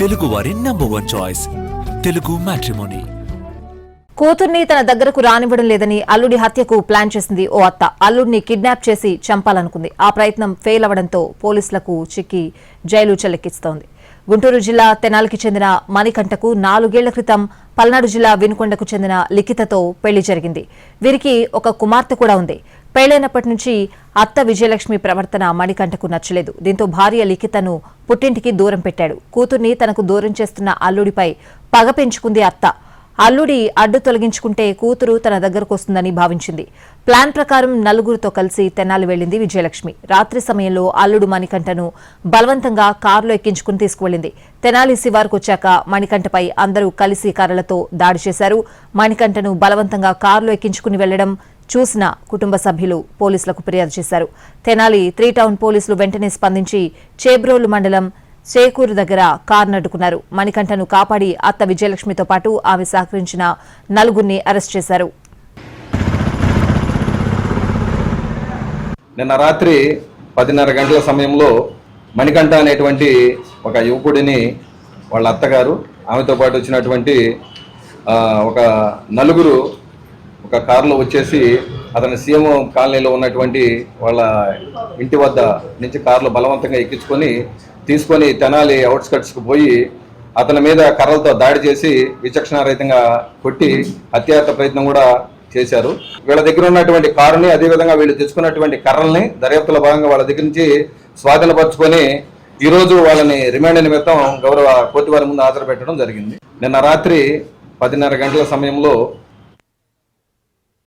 తెలుగువారి number one choice Telugu matrimony కూతుర్ని తన దగ్గరకు రానివ్వడం లేదని అల్లుడి హత్యకు ప్లాన్ చేసింది ఓ అత్త. అల్లుడిని కిడ్నాప్ చేసి చంపాలనుకుంది. ఆ ప్రయత్నం ఫెయిల్ అవడంతో పోలీసులకు చిక్కి జైలు చెలెక్కిస్తోంది గుంటూరు జిల్లా తెనాలికి చెందిన మణికంఠకు నాలుగేళ్ళ క్రితం పల్నాడు జిల్లా వినుకొండకు చెందిన లిఖితతో పెళ్ళి జరిగింది. వీరికి ఒక కుమార్తె కూడా ఉంది. పెళ్ళైనప్పటి నుంచి అత్త విజయలక్ష్మి ప్రవర్తన మణికంఠకు నచ్చలేదు. దీంతో భార్య లిఖితను పుట్టింటికి దూరం పెట్టాడు. కూతుర్ని తనకు దూరం చేస్తున్న అల్లుడిపై పగ పెంచుకుంది అత్త. అల్లుడి అడ్డు తొలగించుకుంటే కూతురు తన దగ్గరకు వస్తుందని భావించింది. ప్లాన్ ప్రకారం నలుగురితో కలిసి తెనాలి వెళ్ళింది విజయలక్ష్మి. రాత్రి సమయంలో అల్లుడు మణికంఠను బలవంతంగా కారులో ఎక్కించుకుని తీసుకువెళ్ళింది తెనాలి శివారుకు వచ్చాక మణికంఠపై అందరూ కలిసి కర్రలతో దాడి చేశారు. మణికంఠను బలవంతంగా కారులో ఎక్కించుకుని వెళ్ళడం చూసిన కుటుంబ సభ్యులు పోలీసులకు ఫిర్యాదు చేశారు. తెనాలి త్రీ టౌన్ పోలీసులు వెంటనే స్పందించి చేబ్రోలు మండలం చేకూరు దగ్గర కార్నడ్డుకున్నారు. మణికంఠను కాపాడి అత్త విజయలక్ష్మితో పాటు ఆమె సహకరించిన నలుగురిని అరెస్ట్ చేశారు. నిన్న రాత్రి పదిన్నర గంటల సమయంలో మణికంఠ అనేటువంటి ఒక యువకుడిని వాళ్ళ అత్తగారు ఆమెతో పాటు వచ్చినటువంటి ఒక నలుగురు ఒక కారులో వచ్చేసి అతని సీఎం కాలనీలో ఉన్నటువంటి వాళ్ళ ఇంటి వద్ద నుంచి కారులో బలవంతంగా ఎక్కించుకొని తీసుకొని తెనాలి అవుట్స్కట్స్కి పోయి అతని మీద కర్రలతో దాడి చేసి విచక్షణారహితంగా కొట్టి హత్యాయత్న ప్రయత్నం కూడా చేశారు. వీళ్ళ దగ్గర ఉన్నటువంటి కారుని అదేవిధంగా వీళ్ళు తెచ్చుకున్నటువంటి కర్రల్ని దర్యాప్తుల భాగంగా వాళ్ళ దగ్గర నుంచి స్వాధీనపరుచుకొని ఈరోజు వాళ్ళని రిమాండ్ నిమిత్తం గౌరవ కోర్టు వారి ముందు హాజరు పెట్టడం జరిగింది. నిన్న రాత్రి పదిన్నర గంటల సమయంలో